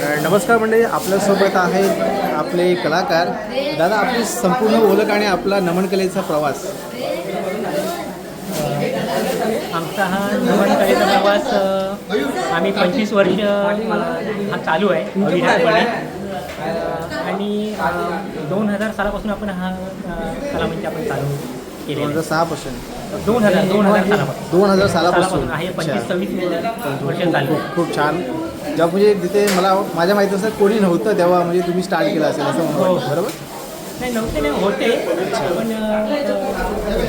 नमस्कार मंडळी आपल्यासोबत आहेत आपले कलाकार. दादा आपली संपूर्ण ओळख आणि आपला नमन कलेचा प्रवास. आमचा हा नमन कलेचा प्रवास आम्ही पंचवीस वर्ष हा चालू आहे आणि दोन हजार सालापासून आपण हा कला म्हणजे आपण चालू दोन हजार आहे. सहापासून. दोन हजार दोन हजार सालापासून. दोन हजार सालापासून. आहे पंचवीस. सव्वीस वर्ष चालू खूप छान. जेव्हा म्हणजे तिथे मला माझ्या माहिती असं कोणी नव्हतं तेव्हा म्हणजे तुम्ही स्टार्ट केलं असेल असं मला. वाटतं, बरोबर? नाही नव्हते नाही होते पण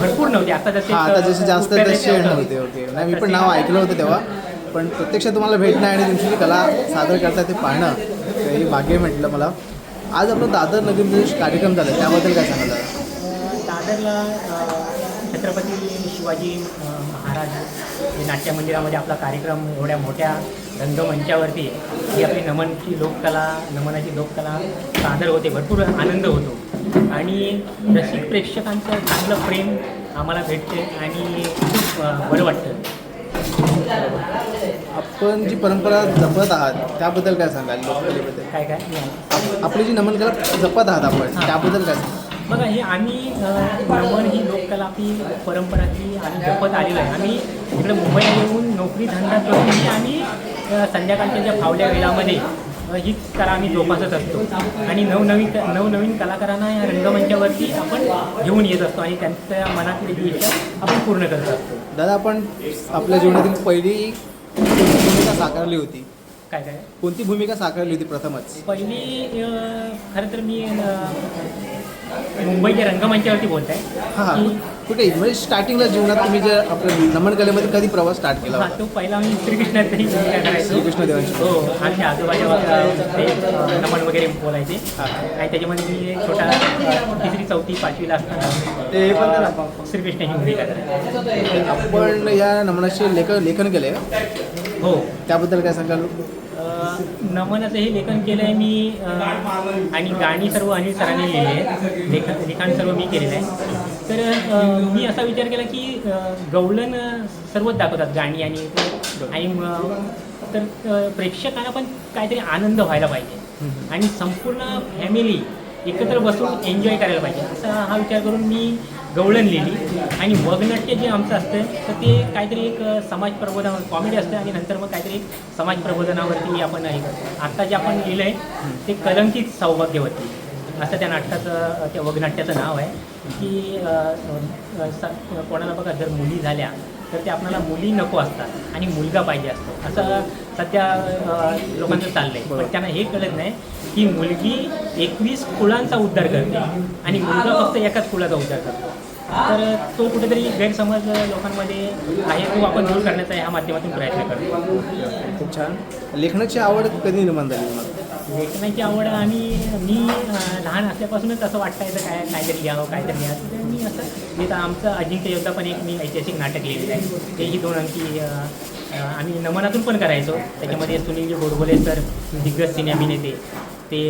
भरपूर नव्हते. आता जसे हां आता जसे जास्त तसे नव्हते ओके नाही मी पण नाव ऐकलं होतं तेव्हा. पण प्रत्यक्षात तुम्हाला भेटणं आणि तुमची जी कला सादर करता ते पाहणं हे भाग्य म्हटलं मला. आज आपलं दादर नगरमध्ये कार्यक्रम झाला त्याबद्दल काय दादा दादरला छत्रपती शिवाजी महाराज हे नाट्य मंदिरामध्ये आपला कार्यक्रम एवढ्या मोठ्या रंगमंचावरती ही आपली नमनची लोककला नमनाची लोककला सादर होते भरपूर आनंद होतो. आणि रसिक प्रेक्षकांचं चांगलं प्रेम आम्हाला भेटते आणि खूप बरं वाटतं. आपण जी परंपरा जपत आहात त्याबद्दल काय सांगाल? लोककलेबद्दल. काय काय? आप- आपली जी नमन कला जपत आहात आपण. त्याबद्दल काय सांगाल? बघा हे आम्ही नमन ही लोककला आपली परंपरा ती आम्ही जपत आलेलो आहे. आम्ही इकडे मुंबईला येऊन नोकरी धंदा करूनही आम्ही संध्याकाळच्या ज्या फावल्या वेळामध्ये अ, ही कला आम्ही जोपासत असतो. आणि नवनवीन नवनवीन कलाकारांना या रंगमंचावरती आपण घेऊन येत असतो आणि त्यांच्या मनातील जी इच्छा आपण पूर्ण करत असतो. दादा आपण आपल्या जीवनातील पहिली भूमिका साकारली होती. काय काय? कोणती भूमिका साकारली होती प्रथमच? पहिली खरं तर मी मुंबईच्या रंगमंचावरती बोलत हां. आहे कुठे? म्हणजे स्टार्टिंगला जीवनात तुम्ही जे आपल्या नमन कलेमध्ये कधी प्रवास स्टार्ट केला हा तो पहिला मी श्रीकृष्णात तरी भूमिका करायचो. श्रीकृष्ण देवांची हो आमच्या आजोबाच्या ते नमन वगैरे बोलायचे. आणि त्याच्यामध्ये मी एक छोटा तिसरी चौथी पाचवीला असताना ते पण श्रीकृष्णाची भूमिका करायची आपण या नमनाचे लेख लेखन केले हो. त्याबद्दल काय सांगाल? नमनाचं हे लेखन केलं आहे मी अ, आणि गाणी सर्व अनिल सरांनी लिहिली आहे लेखन लिखाण सर्व मी केलेलं आहे. तर अ, मी असा विचार केला की गवळण सर्वच दाखवतात गाणी आणि आणि तर प्रेक्षकांना पण काहीतरी आनंद व्हायला पाहिजे. आणि संपूर्ण फॅमिली एकत्र बसून एन्जॉय करायला पाहिजे. असा हा विचार करून मी गवळण लिहिली. आणि वगनाट्य जे आमचं असतं तर ते काहीतरी एक समाज प्रबोधनावर कॉमेडी असतं आणि नंतर मग काहीतरी एक समाज प्रबोधनावरती आपण हे आत्ता जे आपण लिहिलं आहे ते कलंकित सौभाग्यवती. असं त्या नाटकाचं त्या वगनाट्याचं नाव आहे की स- कोणाला बघा जर मुली झाल्या तर ते आपल्याला मुली नको असतात आणि मुलगा पाहिजे असतो. असं सध्या लोकांचं चाललंय. पण त्यांना हे कळत नाही की मुलगी एकवीस कुळांचा उद्धार करते आणि मुलगा फक्त एकाच कुळाचा उद्धार करतो. तर तो कुठेतरी गैरसमज लोकांमध्ये आहे तो आपण दूर करण्याचा ह्या माध्यमातून प्रयत्न करतो. खूप छान. लेखनाची आवड कधी निर्माण झाली? तुम्हाला लेखनाची आवड आणि मी लहान असल्यापासूनच असं वाटायचं काय काहीतरी लिहावं काहीतरी लिहावं. तर मी असं मी तर आमचं अजिंक्य योद्धा पण एक मी ऐतिहासिक नाटक लिहिलेलं आहे. तेही दोन अंकी आम्ही नमनातून पण करायचो. त्याच्यामध्ये सुनील गोडबोले सर दिग्गज सिने अभिनेते ते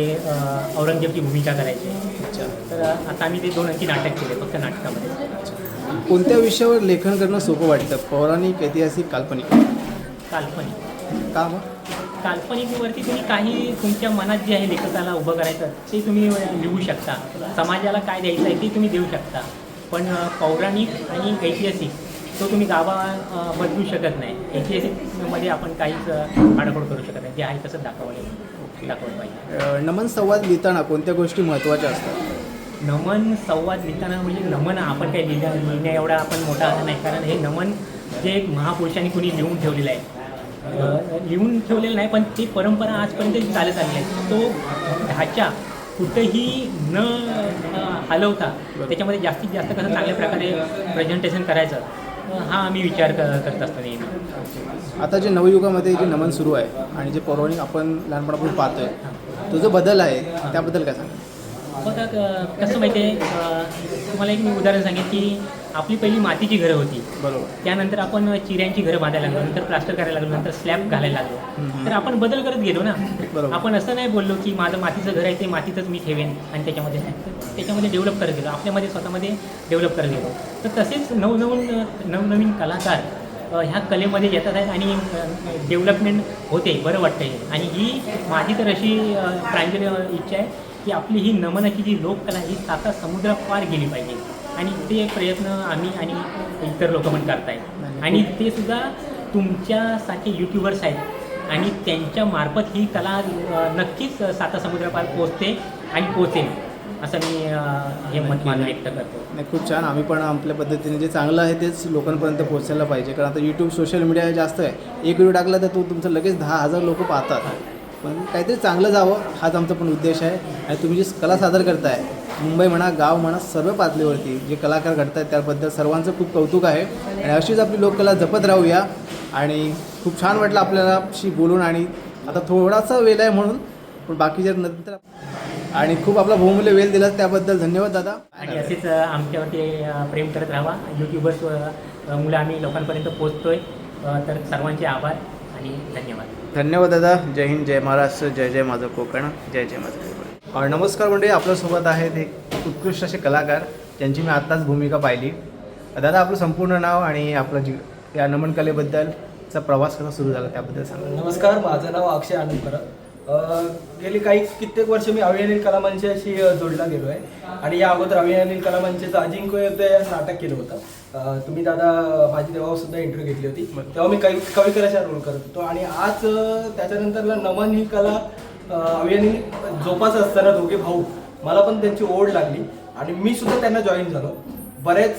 औरंगजेबची भूमिका करायचे. अच्छा. तर आता आम्ही ते दोन अंकी नाटक केले फक्त नाटकामध्ये. कोणत्या विषयावर लेखन करणं सोपं वाटतं? पौराणिक ऐतिहासिक काल्पनिक? काल्पनिक. का मग काल्पनिकवरती तुम्ही काही तुमच्या मनात जे आहे लेखकाला उभं करायचं ते तुम्ही लिहू शकता. समाजाला काय द्यायचं आहे ते तुम्ही देऊ शकता. पण पौराणिक आणि ऐतिहासिक तो तुम्ही अ, बदलू शकत नाही. ऐतिहासिकमध्ये आपण काहीच आडाखोड करू शकत नाही. जे आहे तसंच दाखवलं दाखवलं पाहिजे. नमन संवाद लिहिताना कोणत्या गोष्टी महत्त्वाच्या असतात? नमन संवाद लिहिताना म्हणजे नमन आपण काही लिहिल्या लिहिण्या एवढा आपण मोठा नाही. कारण हे नमन जे एक महापुरुषांनी कुणी लिहून ठेवलेलं आहे लिहून ठेवलेलं नाही पण ती परंपरा आजपर्यंत चालत आली आहे. तो ढाचा कुठंही न हलवता त्याच्यामध्ये जास्तीत जास्त कसं चांगल्या प्रकारे प्रेझेंटेशन करायचं हा आम्ही विचार करत असतो नेहमी. आता जे नवयुगामध्ये जे नमन सुरू आहे आणि जे पौराणिक आपण लहानपणापासून पाहतोय तो जो बदल आहे त्याबद्दल काय सांगा कसं माहिती आहे तुम्हाला एक मी उदाहरण सांगेन की आपली पहिली मातीची घरं होती. बरोबर. त्यानंतर आपण चिऱ्यांची घरं बांधायला लागलो नंतर प्लास्टर करायला लागलो नंतर स्लॅब घालायला लागलो. तर आपण बदल करत गेलो ना. बरोबर. आपण असं नाही बोललो की माझं मातीचं घर आहे ते मातीतच मी ठेवेन आणि त्याच्यामध्ये त्याच्यामध्ये डेव्हलप करत गेलो. आपल्यामध्ये स्वतःमध्ये डेव्हलप करत गेलो. तर तसेच नवनवीन नवनवीन कलाकार ह्या कलेमध्ये येतात आहेत आणि डेव्हलपमेंट होते बरं वाटतं हे आणि ही माझी तर अशी प्रांजली इच्छा आहे की आपली ही नमनाची जी लोककला ही साता समुद्रापार गेली पाहिजे. आणि ते प्रयत्न आम्ही आणि इतर लोक पण करतायत. आणि ते सुद्धा तुमच्यासारखे यूट्यूबर्स आहेत. आणि त्यांच्या मार्फत ही कला नक्कीच साता समुद्रापार पोचते आणि पोचेल असं मी हे मत माझं व्यक्त करतो. नाही खूप छान. आम्ही पण आपल्या पद्धतीने जे चांगलं आहे तेच लोकांपर्यंत पोहोचायला पाहिजे. कारण आता यूट्यूब सोशल मीडिया जास्त आहे. एक व्हिडिओ टाकला तर तो तुमचं लगेच दहा हजार लोक पाहतात. पण काहीतरी चांगलं जावं हाच आमचा पण उद्देश आहे. आणि तुम्ही जी कला सादर करताय मुंबई म्हणा गाव म्हणा सर्व पातळीवरती जे कलाकार घडतायत त्याबद्दल सर्वांचं खूप कौतुक आहे. आणि अशीच आपली लोककला जपत राहूया. आणि खूप छान वाटलं आपल्याला शी बोलून आणि आता थोडासा वेळ आहे म्हणून पण बाकीच्या नंतर आणि खूप आपला बहुमूल्य वेळ दिला त्याबद्दल धन्यवाद दादा. आणि असेच आमच्यावरती प्रेम करत राहा. यूट्यूबर्स मुलं आम्ही लोकांपर्यंत पोहोचतोय. अ, तर सर्वांचे आभार आणि धन्यवाद. धन्यवाद दादा. जय हिंद जय महाराष्ट्र जय जय माझं कोकण जय जय माझं नमस्कार म्हणजे आपल्यासोबत आहेत एक उत्कृष्ट असे कलाकार ज्यांची मी आत्ताच भूमिका पाहिली. दादा आपलं संपूर्ण नाव आणि आपलं जी या नमन कलेबद्दलचा प्रवास कसा सुरू झाला त्याबद्दल सांगा. नमस्कार माझं नाव अक्षय आनंदकर. गेली काही कित्येक वर्ष मी अभियानील कला मंचाशी अ, जोडला गेलो आहे आणि या अगोदर अभियानील कला मंचाचं अजिंक्य नाटक केलं होतं. तुम्ही दादा माझी तेव्हा सुद्धा इंटरव्ह्यू घेतली होती. तेव्हा मी कवी कविकलाचा रोल करत होतो. आणि आज त्याच्यानंतरला नमन ही कला आम्ही अभियानी जोपास असताना दोघे भाऊ मला पण त्यांची ओढ लागली आणि मी सुद्धा त्यांना जॉईन झालो. बरेच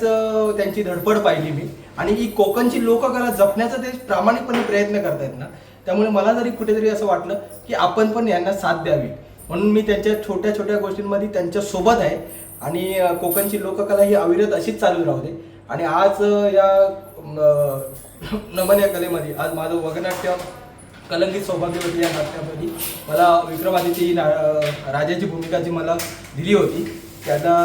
त्यांची धडपड पाहिली मी. आणि ही कोकणची लोककला जपण्याचा ते प्रामाणिकपणे प्रयत्न करतायत ना त्यामुळे मला जरी कुठेतरी असं वाटलं की आपण पण यांना साथ द्यावी. म्हणून मी त्यांच्या छोट्या छोट्या गोष्टींमध्ये त्यांच्यासोबत आहे आणि कोकणची लोककला ही अविरत अशीच चालू राहू दे. आणि आज या नमन या कलेमध्ये आज माझं वगनाट्य कलंकित सौभाग्यवती या नाट्यामध्ये मला विक्रमादित्य ही ना राजाची भूमिका जी मला दिली होती त्यांना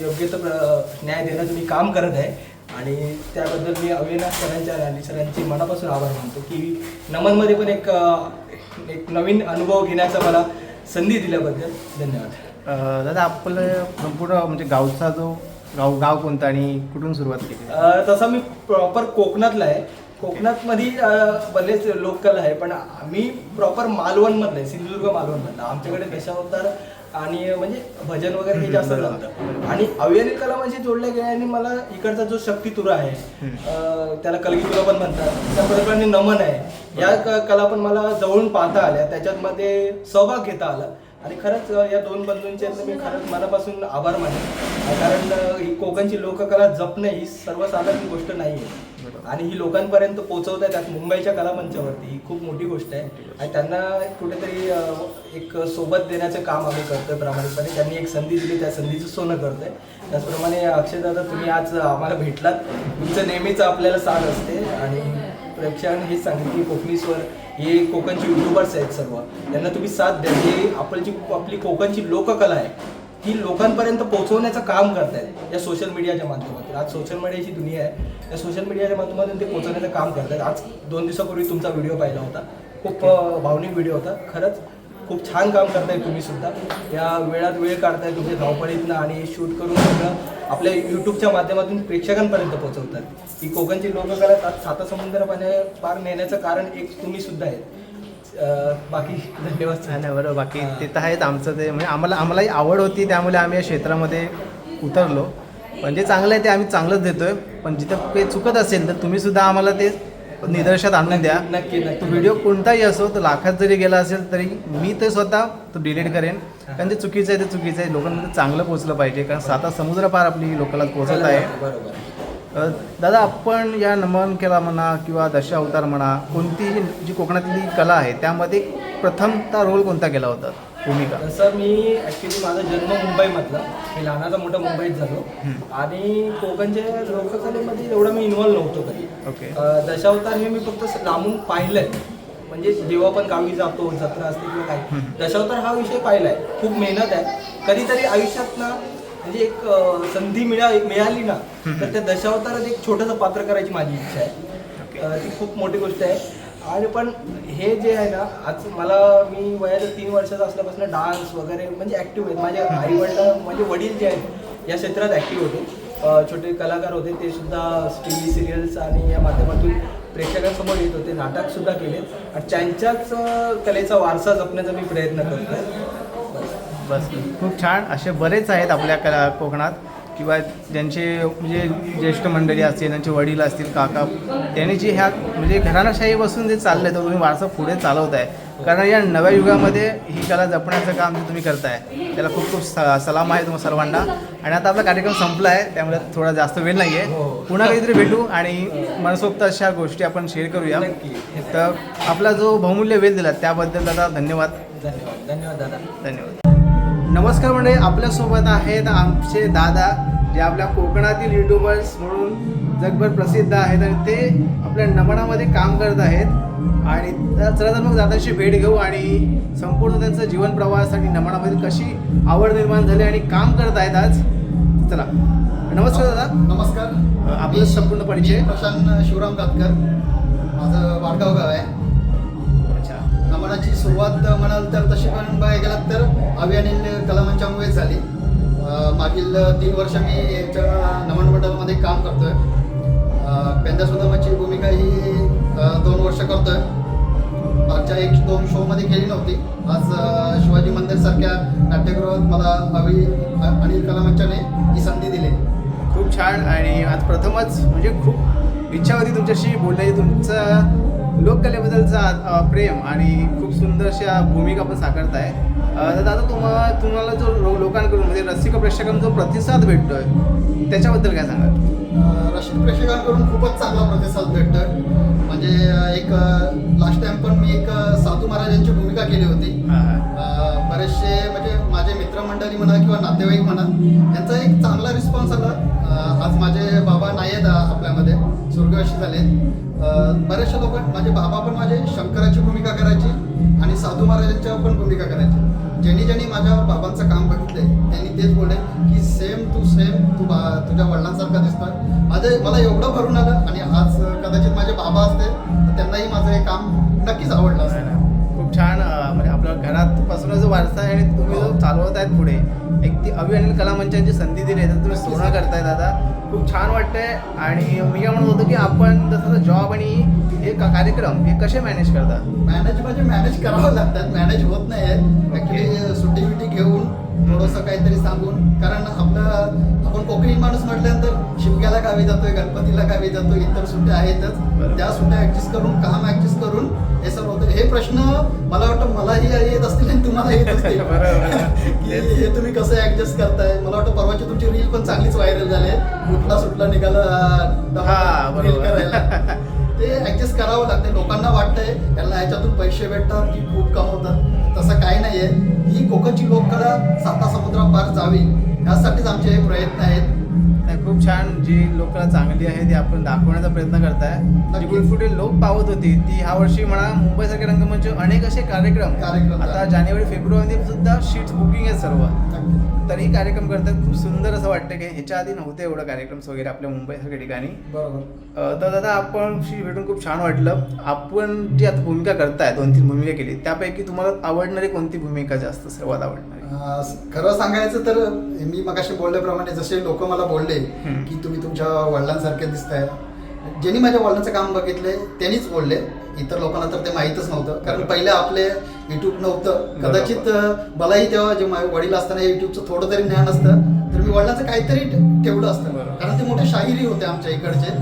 योग्य तर प्र- न्याय देण्याचं मी काम करत आहे. आणि त्याबद्दल मी अविनाश सरांच्या आणि सरांचे मनापासून आभार मानतो की नमनमध्ये पण एक एक नवीन अनुभव घेण्याचा मला संधी दिल्याबद्दल धन्यवाद. दादा आपलं संपूर्ण म्हणजे गावचा जो गाव गाव कोणतं आणि कुठून सुरुवात केली? तसा मी प्रॉपर कोकणातला आहे. कोकणात मध्ये बरेच लोककला आहे पण आम्ही प्रॉपर मालवणमधलं आहे सिंधुदुर्ग मालवणमधलं. आमच्याकडे दशावतार आणि म्हणजे भजन वगैरे हे जास्त जमतं. आणि अवयनी कला म्हणजे जोडल्या गेल्याने मला इकडचा जो शक्ती तुरा आहे त्याला कलगी तुरा पण म्हणतात. त्याप्रमाणे नमन आहे. या कला पण मला जवळून पाहता आल्या. त्याच्यात मध्ये सहभाग घेता आला. आणि खरंच या दोन बंधूंचे मी खरंच मनापासून आभार मानेन. कारण ही कोकणची लोककला जपणे ही सर्वसाधारण गोष्ट नाही आहे आणि ही लोकांपर्यंत पोहोचवत आहेत मुंबईच्या कलामंचावरती. ही खूप मोठी गोष्ट आहे. आणि त्यांना कुठेतरी एक सोबत देण्याचं काम आम्ही करतोय प्रामाणिकपणे. त्यांनी एक संधी दिली त्या संधीचं सोनं करतोय. त्याचप्रमाणे अक्षय दादा तुम्ही आज आम्हाला भेटलात. तुमचं नेहमीच आपल्याला साथ असते. आणि प्रेक्षकांनी हेच सांगितलं की कोकणीस्वर हे कोकणचे युट्यूबर्स आहेत सर्व. त्यांना तुम्ही साथ द्या. हे आपली जी आपली कोकणची लोककला आहे. ती लोकांपर्यंत पोहोचवण्याचं काम करतायत या सोशल मीडियाच्या माध्यमातून. आज सोशल मीडियाची दुनिया आहे. या सोशल मीडियाच्या माध्यमातून ते पोहोचवण्याचं काम करतायत. आज दोन दिवसापूर्वी तुमचा व्हिडिओ पाहिला होता. खूप भावनिक व्हिडिओ होता. खरंच खूप छान काम करताय तुम्ही सुद्धा. या वेळात वेळ काढताय तुमच्या धावपळीतनं आणि शूट करून सगळं आपल्या यूट्यूबच्या माध्यमातून प्रेक्षकांपर्यंत पोहोचवतात ही कोकणची लोककला आज साता समुद्र पाण्या पार नेण्याचं कारण एक तुम्ही सुद्धा आहे बाकी धन्यवाद नाही नाही, बरोबर बाकी ते तर आहेच आमचं ते. म्हणजे आम्हाला आम्हालाही आवड होती त्यामुळे आम्ही या क्षेत्रामध्ये उतरलो. पण जे चांगलं आहे ते आम्ही चांगलंच देतोय. पण जिथं काही चुकत असेल तर तुम्ही सुद्धा आम्हाला ते निदर्शनात आणून द्या. नक्की तो व्हिडिओ कोणताही असो तो लाखात जरी गेला असेल तरी मी ते स्वतः तो डिलीट करेन. कारण ते चुकीचं आहे ते चुकीचं आहे. लोकांमध्ये चांगलं पोहोचलं पाहिजे. कारण साता समुद्र पार आपली लोकांना पोहोचत आहे. बरोबर. दादा आपण या नमन केला म्हणा किंवा दश अवतार म्हणा कोणती जी कोकणातली कला आहे त्यामध्ये प्रथमता रोल कोणता केला होता? भूमिका. तसं मी ॲक्च्युली माझा जन्म मुंबईमधला. मी लहानाचा मोठा मुंबईत झालो. आणि कोकणच्या लोककलेमध्ये एवढं मी इन्व्हॉल्व नव्हतो कधी. ओके. दशावतार हे मी फक्त लांबून पाहिलंय. म्हणजे जेव्हा पण गावी जातो जत्रा असते किंवा काय. दशावतार हा विषय पाहिलाय. खूप मेहनत आहे. कधीतरी आयुष्यात ना म्हणजे एक संधी मिळा मिळाली ना तर त्या दशावतारात एक छोटंसं पात्र करायची माझी इच्छा आहे. ती खूप मोठी गोष्ट आहे. आणि पण हे जे आहे ना आज मला मी वयाच्या तीन वर्षाचा असल्यापासून डान्स वगैरे म्हणजे ॲक्टिव्ह आहेत. माझे आई वडील माझे वडील जे आहेत या क्षेत्रात ॲक्टिव्ह होते. छोटे कलाकार होते ते सुद्धा टी व्ही सिरियल्स आणि या माध्यमातून प्रेक्षकांसमोर येत होते नाटक सुद्धा केलेत. आणि त्यांच्याच कलेचा वारसा जपण्याचा मी प्रयत्न करतोय. बस. खूप छान. असे बरेच आहेत आपल्या कला कोकणात. किंवा ज्यांचे म्हणजे ज्येष्ठ मंडळी असतील त्यांचे वडील असतील काका त्यांनी जे ह्या म्हणजे घराणाशाहीपासून जे चाललंय तर तुम्ही वारसा पुढे चालवताय. कारण या नव्या युगामध्ये ही कला जपण्याचं काम जे तुम्ही करताय त्याला खूप खूप स- सलाम आहे तुम्हाला सर्वांना. आणि आता आपला कार्यक्रम संपला आहे त्यामुळे थोडा जास्त वेळ नाही आहे हो. पुन्हा कधीतरी भेटू आणि मनसोक्त अशा गोष्टी आपण शेअर करूया. तर आपला जो बहुमूल्य वेळ दिला त्याबद्दल दादा धन्यवाद. धन्यवाद. धन्यवाद दादा. धन्यवाद. नमस्कार मंडळी आपल्यासोबत आहेत आमचे दादा जे आपल्या कोकणातील युट्यूबर्स म्हणून जगभर प्रसिद्ध आहेत आणि ते आपल्या नमनामध्ये काम करत आहेत. आणि चला तर मग दादांची भेट घेऊ आणि संपूर्ण त्यांचं जीवन प्रवासासाठी नमनामध्ये कशी आवड निर्माण झाली आणि काम करत आहेत आज? चला. नमस्कार दादा. नमस्कार. आपलं संपूर्ण परिचय. प्रशांत शिवराम कातकर माझं वाडगाव गाव आहे. अच्छा सुरुवात म्हणाल तर तशी पण बघायला गेलात तर अभि अनिल कलामंचामुळेच झाली. मागील तीन वर्ष मी याच्या नमन मंडळामध्ये काम करतोय. अं, पेंद्या भूमिका ही दोन वर्ष करतोय. मागच्या एक दोन शोमध्ये केली नव्हती. आज शिवाजी मंदिरसारख्या नाट्यगृहात मला अभि अनिल कलामंचाने ही संधी दिली. खूप छान आणि आज प्रथमच म्हणजे खूप इच्छा होती तुमच्याशी बोलण्याची तुमचं लोककलेबद्दलचा प्रेम आणि खूप सुंदर अशा भूमिका पण साकारताय तर दादा तुम्हाला तुम्हाला जो लो- लोकांकडून म्हणजे रसिक प्रेक्षकांना जो प्रतिसाद भेटतोय त्याच्याबद्दल काय सांगाल? रसिक प्रेक्षकांकडून खूपच चांगला प्रतिसाद भेटतोय. म्हणजे अं, एक लास्ट टाइम पण मी एक साधू महाराजांची भूमिका केली होती. बरेचसे म्हणजे माझे मित्रमंडळी म्हणा किंवा नातेवाईक म्हणा यांचा एक चांगला रिस्पॉन्स आला. आज माझे बाबा नाही आहेत आपल्यामध्ये. स्वर्गवासी झाले बरेचसे लोक माझे बाबा पण माझे शंकराची भूमिका करायची आणि साधू महाराजांच्या पण भूमिका करायची. ज्यांनी ज्यांनी माझ्या बाबांचं काम बघितलंय त्यांनी तेच बोलले की सेम टू सेम तू बा तुझ्या वडिलांसारखा दिसतोय. माझे मला एवढं भरून आलं आणि आज कदाचित माझे बाबा असते तर त्यांनाही माझं हे काम नक्कीच आवडलं असतं. खूप छान म्हणजे आपल्या घरात पासून जो वारसा आहे आणि तुम्ही जो चालवत आहेत पुढे एक ती अभि अनिल कलामंचांची संधी दिली आहे तर तुम्ही सोनं करताय दादा. खूप छान वाटतंय. आणि मी काय म्हणत होतो की आपण जसं जॉब आणि हे का- कार्यक्रम हे कसे मॅनेज करतात? मॅनेज म्हणजे मॅनेज करावं लागतात. मॅनेज होत नाही ॲक्च्युली सुट्टी थोडंसं काहीतरी सांगून कारण आपलं आपण कोकणी माणूस म्हटल्यानंतर शिमग्याला गावी जातोय गणपतीला गावी जातोय इतर सुट्ट्या आहेतच. त्या सुट्ट्या ऍडजस्ट करून काम ऍडजस्ट करून हे सर्व होतं. हे प्रश्न मला वाटतं मलाही येत असतील आणि तुम्हाला येत असतील. की हे तुम्ही कसं ऍडजस्ट करताय? मला वाटतं परवाची तुमची रील पण चांगलीच व्हायरल झाली उठला सुटला निघाला हा. करायला. ते ऍडजस्ट करावं लागते लोकांना वाटतंय त्यांना ह्याच्यातून पैसे भेटतात की खूप कमवतात. तसं काही नाहीये. ही कोकणची लोककला साता समुद्रापार जावी यासाठीच आमचे हे प्रयत्न आहेत. नाही खूप छान जी लोकला चांगली आहे ती आपण दाखवण्याचा प्रयत्न करताय. गुलफुटी लोक पावत होती ती ह्या वर्षी म्हणा मुंबईसारखे रंगमंच अनेक असे कार्यक्रम. कार्यक्रम आता. जानेवारी फेब्रुवारीमध्ये सुद्धा शीट्स बुकिंग आहेत सर्व. नक्कीच. तरी कार्यक्रम करतात खूप सुंदर असं वाटतं की ह्याच्या आधी नव्हते एवढं कार्यक्रम वगैरे आपल्या मुंबईसारख्या ठिकाणी बरोबर तर दादा आपण भेटून खूप छान वाटलं आपण जी आता भूमिका करताय दोन तीन भूमिका केली त्यापैकी तुम्हाला आवडणारी कोणती भूमिका जास्त सर्वात आवडणारी खरं सांगायचं तर मी मगाशी बोलल्याप्रमाणे जसे लोक मला बोलले. की तुम्ही तुमच्या वडिलांसारखे दिसताय ज्यांनी माझ्या वडिलांचं काम बघितलंय त्यांनीच बोलले इतर लोकांना तर ते माहीतच नव्हतं. कारण पहिले आपले युट्यूब नव्हतं. कदाचित मलाही तेव्हा जे वडील असताना युट्यूबचं थोडं तरी ज्ञान असतं तर मी वडिलांचं काहीतरी ठेवलं असतं. कारण ते मोठे शाहिरी होते आमच्या इकडचे.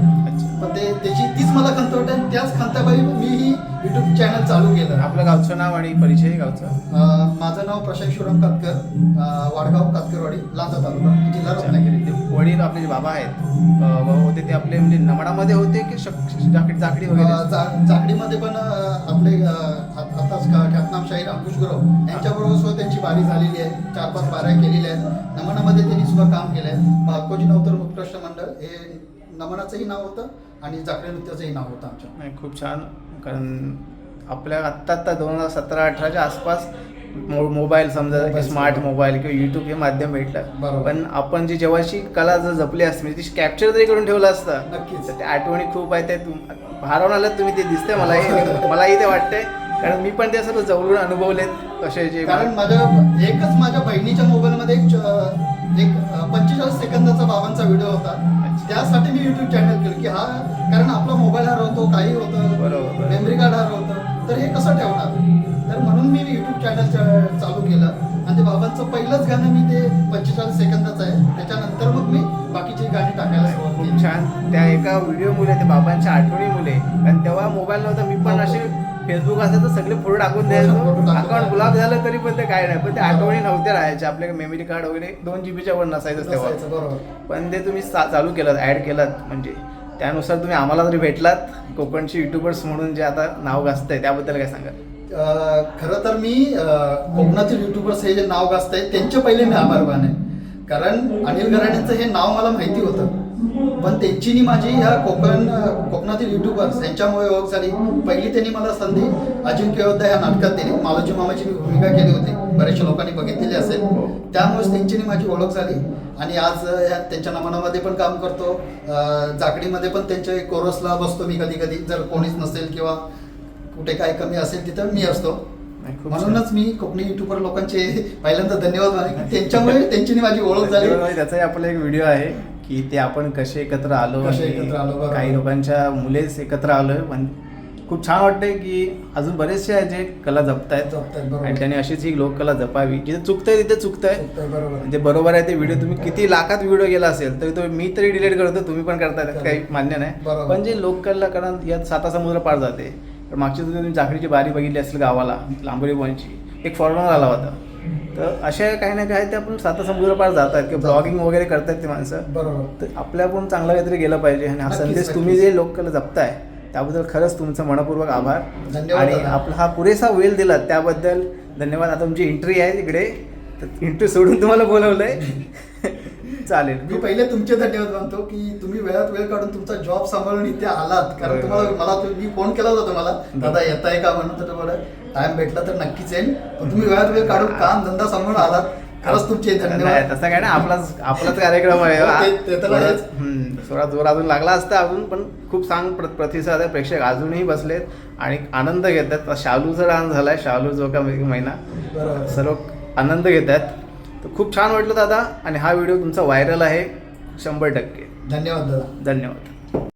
पण ते त्याची तीच मला खंत वाटते आणि त्याच खंताबाई मी ही युट्यूब चॅनल चालू केलं. आपलं गावचं नाव आणि परिचय गावचं? अं, माझं नाव प्रशांत शिवराम कातकर अं, वाडगाव कातकरवाडी लांजा तालुका जिल्हा रत्नागिरी. ते वडील आपले जे बाबा आहेत अं, बाबा होते ते आपले म्हणजे नमडामध्ये होते की शक- जाकडी जाकडी वगैरे? जा- जागडीमध्ये पण अं, आपले अं, आताच का- ख्यातनाम शाहीर अंकुश गुरव यांच्याबरोबर सुद्धा त्यांची बारी झालेली आहे. चार पाच बाऱ्या केलेल्या आहेत. नमनामध्ये त्यांनी सुद्धा काम केलं आहे बाकोजी नवतर उत्कृष्ट मंडळ हे नमनाचंही नाव होतं. आणि जाकडी नृत्याचंही नाव होतं आमच्या नाही खूप छान कारण आपल्या आत्ता आत्ता दोन हजार सतरा अठराच्या आसपास मो मोबाईल समजा मोबाईल स्मार्ट. मोबाईल किंवा युट्यूब हे माध्यम भेटलं बरोबर. पण आपण जी जेव्हाची कला जर जपली असते म्हणजे ती कॅप्चर जरी करून ठेवलं असतं नक्कीच. तर त्या आठवणी खूप आहेत ते तुम- भारावून आलं तुम्ही ते दिसतंय मलाही मलाही ते वाटतंय कारण मी पण ते असं जवळून अनुभवलेत असे जे कारण माझ्या एकच माझ्या बहिणीच्या मोबाईलमध्ये एक एक पंचेचाळीस सेकंदाचा बाबांचा व्हिडिओ होता. त्यासाठी मी युट्यूब चॅनल केलं की हा कारण आपला मोबाईल हरवतो काही होतं बरोबर. मेमरी कार्ड हरवतं तर हे कसं ठेवणार? तर म्हणून मी युट्यूब चॅनल चालू केलं. आणि ते बाबांचं पहिलंच गाणं मी ते पंचेचाळीस सेकंदाचं आहे. त्याच्यानंतर मग मी बाकीची गाणी टाकायला सुरुवात केली. छान. त्या एका व्हिडिओमुळे ते बाबांच्या आठवणीमुळे कारण तेव्हा मोबाईल नव्हता मी पण असे फेसबुक असेल तर सगळे फोटो टाकून द्यायचो. अकाउंट द्यायचो. ब्लॉक झालं तरी पण ते काय नाही. पण ते आठवणी नव्हत्या राहायच्या. आपल्याकडे मेमरी कार्ड वगैरे दोन जी बीच्या वर नसायचं तेव्हा. पण ते तुम्ही चालू केलं ॲड केलं म्हणजे त्यानुसार तुम्ही आम्हाला जरी भेटलात कोकणची युट्यूबर्स म्हणून जे आता नाव गाजतंय त्याबद्दल काय सांगाल? अं, खरं तर मी कोकणातील युट्यूबर्स हे जे नाव गाजत आहेत त्यांचे पहिले मी आभार माने कारण अनिल गराडेंचं हे नाव मला माहिती होतं. पण त्यांची नी माझी ह्या कोकण कोकणातील युट्यूबर्स यांच्यामुळे ओळख झाली. पहिली त्यांनी मला संधी अजिंक्य योद्धा ह्या नाटकात दिली. मालोजी मामाची मी भूमिका केली होती. बऱ्याचशा लोकांनी बघितलेली असेल. त्यामुळेच त्यांची माझी ओळख झाली. आणि आज ह्या त्यांच्या नमनामध्ये पण काम करतो. जाकडीमध्ये पण त्यांच्या कोरसला बसतो मी कधी कधी जर कोणीच नसेल किंवा कुठे काय कमी असेल तिथं मी असतो. म्हणूनच मी कोकणी युट्यूबर लोकांचे पहिल्यांदा धन्यवाद त्यांच्यामुळे त्यांची माझी ओळख झाली. त्याचाही आपला एक व्हिडिओ आहे. की ते आपण कसे एकत्र आलो कसे आणि एकत्र आलो, बरोबर. काही लोकांच्या मुलेच एकत्र आलोय. पण खूप छान वाटतंय की अजून बरेचसे आहेत जे कला जपतायत. जपतायत, बरोबर. आणि त्यांनी अशीच ही लोककला जपावी. जिथे चुकतंय तिथे चुकतंय. चुकतंय, बरोबर. म्हणजे बरोबर आहे ते व्हिडिओ तुम्ही किती लाखात व्हिडिओ गेला असेल तरी तो मी तरी डिलीट करतो तुम्ही पण करताय त्यात काही मान्य नाही. बरोबर. पण जे लोककला कारण यात साता समुद्र पार जाते. तर मागच्या दिवशी तुम्ही जाखडीची बारी बघितली असेल गावाला लांबोरी बॉनची एक फॉरेनर आला होता. तर अशा काही ना काही ते आपण साता समुद्र पार जातात किंवा ब्लॉगिंग वगैरे करतात ते माणसं. बरोबर. तर आपल्या पण चांगलं काहीतरी गेलं पाहिजे आणि हा संदेश तुम्ही. जे लोककला जपताय त्याबद्दल खरंच तुमचं मनपूर्वक आभार. आणि. आपला हा पुरेसा वेळ दिला त्याबद्दल धन्यवाद. आता तुमची एंट्री आहे तिकडे. तर एंट्री सोडून तुम्हाला बोलवलंय. चालेल. मी पहिले तुमचे धन्यवाद मानतो की तुम्ही वेळात वेळ काढून तुमचा जॉब सांभाळून इथे आलात. कारण तुम्हाला. मला मी फोन केला होता तुम्हाला. दादा येत आहे का म्हणून तर तुम्हाला टाइम भेटला तर नक्कीच येईल. पण तुम्ही वेळात वेळ काढून काम धंदा सांभाळून आलात. खरंच तुमचे धन्यवाद. तसं काय ना आपलाच आपलाच कार्यक्रम आहे. हो, थोडा जोर अजून लागला असता अजून पण खूप प्र- प्रतिसाद आहे. प्रेक्षक अजूनही बसलेत आणि आनंद घेतात आता शालूचा डान्स झालाय. शालू जो का महिना. बरोबर. सर्व आनंद घेत आहेत. तर खूप छान वाटलं दादा. आणि हा व्हिडिओ तुमचा व्हायरल आहे शंभर टक्के. धन्यवाद दादा. धन्यवाद.